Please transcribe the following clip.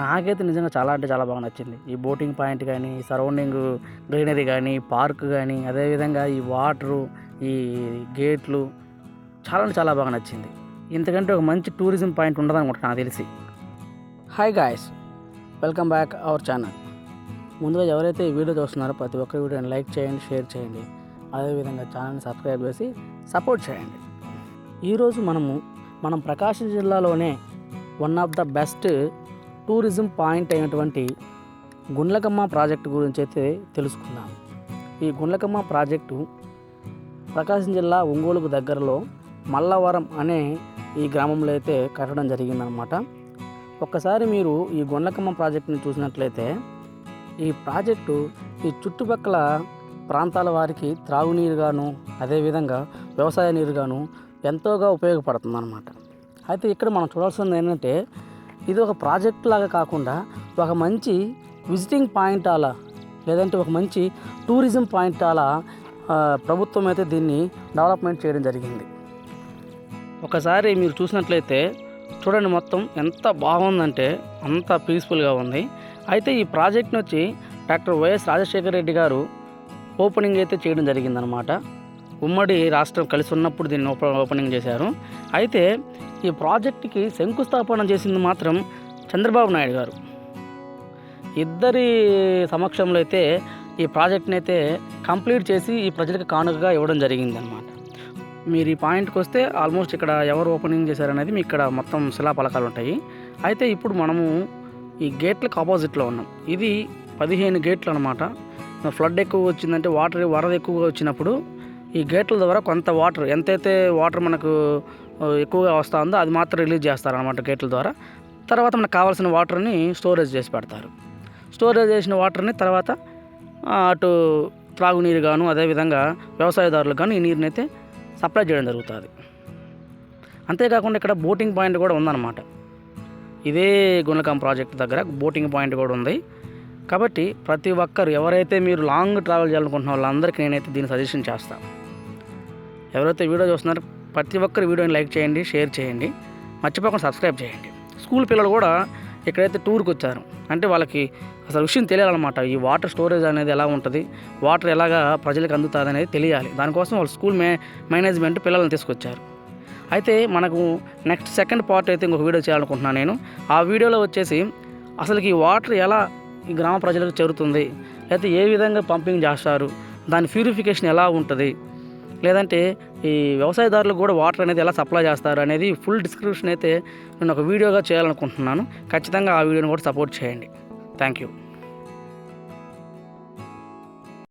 నాకైతే నిజంగా చాలా అంటే చాలా బాగా నచ్చింది. ఈ బోటింగ్ పాయింట్ కానీ ఈ సరౌండింగ్ గ్రీనరీ కానీ పార్క్ కానీ అదేవిధంగా ఈ వాటరు ఈ గేట్లు చాలా అంటే చాలా బాగా నచ్చింది. ఇంతకంటే ఒక మంచి టూరిజం పాయింట్ ఉండదనుకుంటా నాకు తెలిసి. Hi guys welcome back our channel ముందుగా ఎవరైతే ఈ వీడియో చూస్తున్నారో ప్రతి ఒక్క వీడియోని లైక్ చేయండి షేర్ చేయండి. అదేవిధంగా ఛానల్ని సబ్స్క్రైబ్ చేసి సపోర్ట్ చేయండి. ఈరోజు మనము మనం ప్రకాశం జిల్లాలోనే one of the best tourism point అయినటువంటి గుండ్లకమ్మ ప్రాజెక్టు గురించి అయితే తెలుసుకుందాం. ఈ గుండ్లకమ్మ ప్రాజెక్టు ప్రకాశం జిల్లా ఒంగోలుకు దగ్గరలో మల్లవరం అనే ఈ గ్రామంలో అయితే కట్టడం జరిగిందనమాట ఒక్కసారి మీరు ఈ గుండ్లకమ్మ ప్రాజెక్టుని చూసినట్లయితే ఈ ప్రాజెక్టు ఈ చుట్టుపక్కల ప్రాంతాల వారికి త్రాగునీరుగాను అదేవిధంగా వ్యవసాయ నీరుగాను ఎంతోగా ఉపయోగపడుతుంది అనమాట అయితే ఇక్కడ మనం చూడాల్సింది ఏంటంటే ఇది ఒక ప్రాజెక్ట్ లాగా కాకుండా ఒక మంచి విజిటింగ్ పాయింట్ అలా లేదంటే ఒక మంచి టూరిజం పాయింట్ అలా ప్రభుత్వం అయితే దీన్ని డెవలప్మెంట్ చేయడం జరిగింది. ఒకసారి మీరు చూసినట్లయితే చూడండి మొత్తం ఎంత బాగుందంటే అంత పీస్ఫుల్గా ఉంది. అయితే ఈ ప్రాజెక్ట్ని వచ్చి డాక్టర్ వైఎస్ రాజశేఖర రెడ్డి గారు ఓపెనింగ్ అయితే చేయడం జరిగిందనమాట. ఉమ్మడి రాష్ట్రం కలిసి ఉన్నప్పుడు దీన్ని ఓప ఓపెనింగ్ చేశారు. అయితే ఈ ప్రాజెక్టుకి శంకుస్థాపన చేసింది మాత్రం చంద్రబాబు నాయుడు గారు. ఇద్దరి సమక్షంలో అయితే ఈ ప్రాజెక్ట్ని అయితే కంప్లీట్ చేసి ఈ ప్రజలకు కానుకగా ఇవ్వడం జరిగిందనమాట మీరు ఈ పాయింట్కి వస్తే ఆల్మోస్ట్ ఇక్కడ ఎవరు ఓపెనింగ్ చేశారనేది మీకు ఇక్కడ మొత్తం శిలాఫలకాలు ఉంటాయి. అయితే ఇప్పుడు మనము ఈ గేట్లకు ఆపోజిట్లో ఉన్నాం. ఇది పదిహేను గేట్లు అనమాట ఫ్లడ్ ఎక్కువ వచ్చిందంటే వాటర్ వరద ఎక్కువగా వచ్చినప్పుడు ఈ గేట్ల ద్వారా కొంత వాటర్ ఎంతైతే వాటర్ మనకు ఎక్కువగా వస్తుందో ఉందో అది మాత్రం రిలీజ్ చేస్తారనమాట గేట్ల ద్వారా. తర్వాత మనకు కావాల్సిన వాటర్ని స్టోరేజ్ చేసి పెడతారు. స్టోరేజ్ చేసిన వాటర్ని తర్వాత అటు త్రాగునీరు గాను అదేవిధంగా వ్యవసాయదారులకు గాను ఈ నీరుని అయితే సప్లై చేయడం జరుగుతుంది. అంతేకాకుండా ఇక్కడ బోటింగ్ పాయింట్ కూడా ఉందన్నమాట. ఇదే గుణకం ప్రాజెక్ట్ దగ్గర బోటింగ్ పాయింట్ కూడా ఉంది. కాబట్టి ప్రతి ఒక్కరు ఎవరైతే మీరు లాంగ్ ట్రావెల్ చేయాలనుకుంటున్న వాళ్ళందరికీ నేనైతే దీన్ని సజెషన్ చేస్తాను ఎవరైతే వీడియో చూస్తున్నారో ప్రతి ఒక్కరు వీడియోని లైక్ చేయండి షేర్ చేయండి. మర్చిపోకుండా సబ్స్క్రైబ్ చేయండి. స్కూల్ పిల్లలు కూడా ఇక్కడైతే టూర్కి వచ్చారు అంటే వాళ్ళకి అసలు విషయం తెలియాలన్నమాట ఈ వాటర్ స్టోరేజ్ అనేది ఎలా ఉంటుంది వాటర్ ఎలాగా ప్రజలకు అందుతుంది అనేది తెలియాలి. దానికోసం వాళ్ళు స్కూల్ మే మేనేజ్మెంట్ పిల్లల్ని తీసుకొచ్చారు. అయితే మనకు నెక్స్ట్ సెకండ్ పార్ట్ అయితే ఇంకొక వీడియో చేయాలనుకుంటున్నాను నేను. ఆ వీడియోలో వచ్చేసి అసలు ఈ వాటర్ ఎలా ఈ గ్రామ ప్రజలకు చేరుతుంది లేకపోతే ఏ విధంగా పంపింగ్ చేస్తారు దాని ప్యూరిఫికేషన్ ఎలా ఉంటుంది లేదంటే ఈ వ్యవసాయదారులకు కూడా వాటర్ అనేది ఎలా సప్లై చేస్తారు అనేది ఫుల్ డిస్క్రిప్షన్ అయితే నేను ఒక వీడియోగా చేయాలనుకుంటున్నాను. ఖచ్చితంగా ఆ వీడియోని కూడా సపోర్ట్ చేయండి. Thank you.